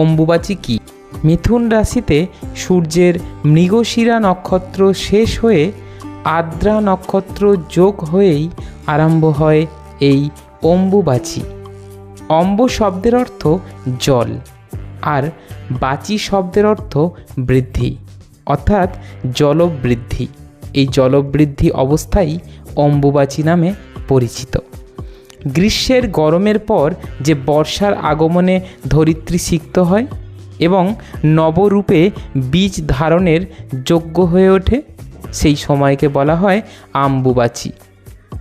অম্বুবাচী কী? মিথুন রাশিতে সূর্যের মৃগশিরা নক্ষত্র শেষ হয়ে আদ্রা নক্ষত্র যোগ হয়েই আরম্ভ হয় এই অম্বুবাচী। অম্ব শব্দের অর্থ জল আর বাচি শব্দের অর্থ বৃদ্ধি অর্থাৎ জলবৃদ্ধি। এই জলবৃদ্ধি অবস্থাই অম্বুবাচী নামে পরিচিত। গ্রীষ্মের গরমের পর যে বর্ষার আগমনে ধরিত্রী সিক্ত হয় এবং নবরূপে বীজ ধারণের যোগ্য হয়ে ওঠে, সেই সময়কে বলা হয় আম্বুবাচী।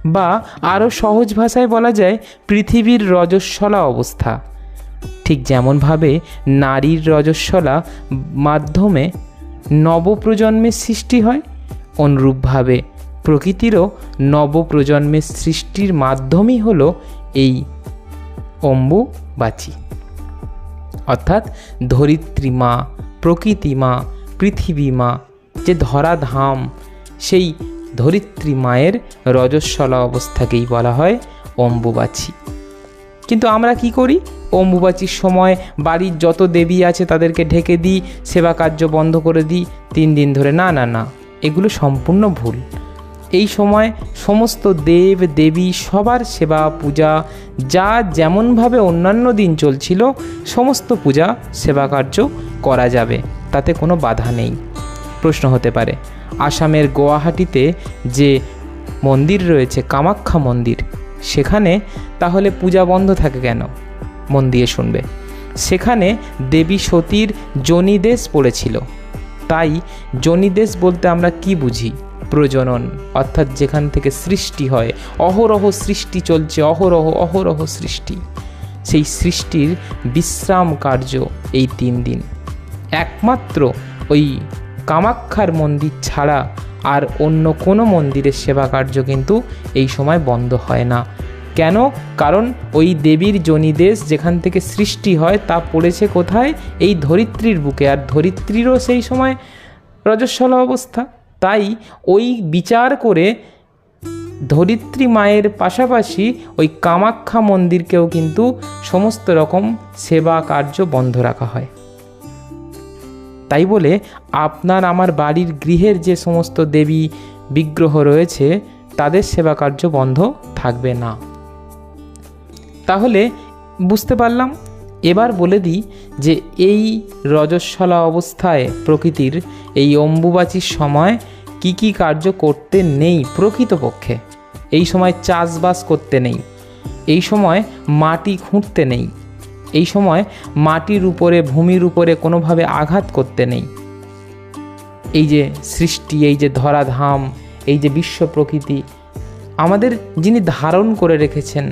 বা আরও সহজ ভাষায় বলা যায় পৃথিবীর রজস্বলা অবস্থা। ঠিক যেমনভাবে নারীর রজস্বলা মাধ্যমে নবপ্রজন্মের সৃষ্টি হয়, অনুরূপভাবে প্রকৃতিরও নবপ্রজন্মের সৃষ্টির মাধ্যমই হলো এই অম্বুবাচী। অর্থাৎ ধরিত্রী মা প্রকৃতি মা পৃথিবী মা যে ধরাধাম, সেই ধরিত্রী মায়ের রজস্বলা অবস্থাকেই বলা হয় অম্বুবাচী। কিন্তু আমরা কি করি? অম্বুবাচীর সময় বাড়ির যত দেবী আছে তাদেরকে ঢেকে দিই, সেবা কার্য বন্ধ করে দিই, তিন দিন ধরে না না না, এগুলো সম্পূর্ণ ভুল। এই সময় সমস্ত দেব, দেবী সবার সেবা, পূজা, যা যেমনভাবে অন্যান্য দিন চলছিল, সমস্ত পূজা, সেবা কার্য করা যাবে। তাতে কোনো বাধা নেই। প্রশ্ন হতে পারে, আসামের গুয়াহাটিতে যে মন্দির রয়েছে, কামাখ্যা মন্দির, সেখানে তাহলে পূজা বন্ধ থাকে কেন? মন দিয়ে শুনবে। সেখানে দেবী সতীর জনিদেশ পড়েছিল। তাই জনিদেশ বলতে আমরা কি বুঝি? প্রজনন, অর্থাৎ যেখান থেকে সৃষ্টি হয়, অহরহ সৃষ্টি চলছে, অহরহ অহরহ সৃষ্টি। সেই সৃষ্টির বিশ্রাম কার্য এই তিন দিন। একমাত্র ওই কামাক্ষার মন্দির ছাড়া আর অন্য কোনো মন্দিরের সেবা কার্য কিন্তু এই সময় বন্ধ হয় না। কেন? কারণ ওই দেবীর জনিদেশ যেখান থেকে সৃষ্টি হয়, তা পড়েছে কোথায়? এই ধরিত্রীর বুকে। আর ধরিত্রীরও সেই সময় রজস্বলা অবস্থা। তাই ওই বিচার করে ধরিত্রী মায়ের পাশাপাশি ওই কামাখ্যা মন্দিরকেও কিন্তু সমস্ত রকম সেবা কার্য বন্ধ রাখা হয়। তাই বলে আপনার আমার বাড়ির গৃহের যে সমস্ত দেবী বিগ্রহ রয়েছে, তাদের সেবা কার্য বন্ধ থাকবে না। তাহলে বুঝতে পারলাম এবার বলে দিই যে এই রজস্বলা অবস্থায় প্রকৃতির এই অম্বুবাচীর সময় কি কি কার্য করতে নেই প্রকৃতপক্ষে। এই সময় চাষবাস করতে নেই। এই সময় মাটি খুঁড়তে নেই। এই সময় মাটির উপরে, ভূমির উপরে কোনোভাবে আঘাত করতে নেই। এই যে সৃষ্টি, এই যে ধরাধাম, এই যে বিশ্ব প্রকৃতি, আমাদের যিনি ধারণ করে রেখেছেন,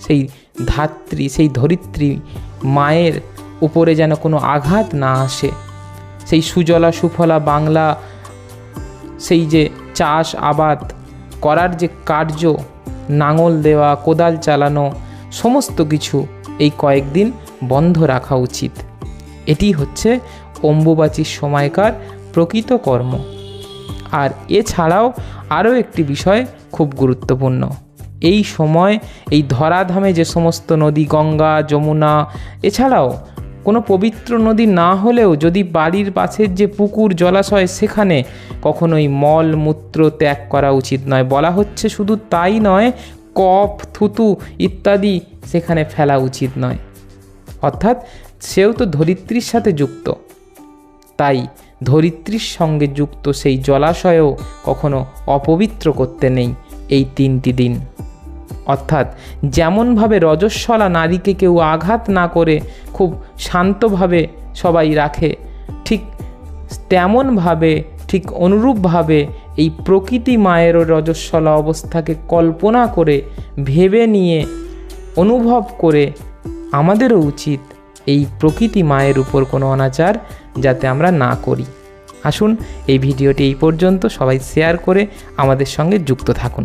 সেই ধাত্রী, সেই ধরিত্রী মায়ের উপরে যেন কোনো আঘাত না আসে। সেই সুজলা সুফলা বাংলা, সেই যে চাষ আবাদ করার যে কার্য, নাঙল দেওয়া, কোদাল চালানো, সমস্ত কিছু এই কয়েকদিন বন্ধ রাখা উচিত। এটি হচ্ছে অম্বুবাচীর সময়কার প্রকৃত কর্ম। আর এছাড়াও আরও একটি বিষয় খুব গুরুত্বপূর্ণ। এই সময়, এই ধরাধামে যে সমস্ত নদী, গঙ্গা, যমুনা, এছাড়াও কোনো পবিত্র নদী না হলেও যদি বাড়ির পাশের যে পুকুর, জলাশয়, সেখানে কখনোই মল, মূত্র ত্যাগ করা উচিত নয়। বলা হচ্ছে শুধু তাই নয়, কফ, থুতু ইত্যাদি সেখানে ফেলা উচিত নয়। অর্থাৎ সেও তো ধরিত্রীর সাথে যুক্ত। তাই ধরিত্রীর সঙ্গে যুক্ত সেই জলাশয়েও কখনো অপবিত্র করতে নেই এই তিনটি দিন। অর্থাৎ যেমনভাবে রজস্বলা নারীকে কেউ আঘাত না করে খুব শান্তভাবে সবাই রাখে, ঠিক তেমনভাবে, ঠিক অনুরূপভাবে এই প্রকৃতি মায়েরও রজস্বলা অবস্থাকে কল্পনা করে, ভেবে নিয়ে, অনুভব করে আমাদেরও উচিত এই প্রকৃতি মায়ের উপর কোনো অনাচার যাতে আমরা না করি। আসুন এই ভিডিওটি এই পর্যন্ত সবাই শেয়ার করে আমাদের সঙ্গে যুক্ত থাকুন।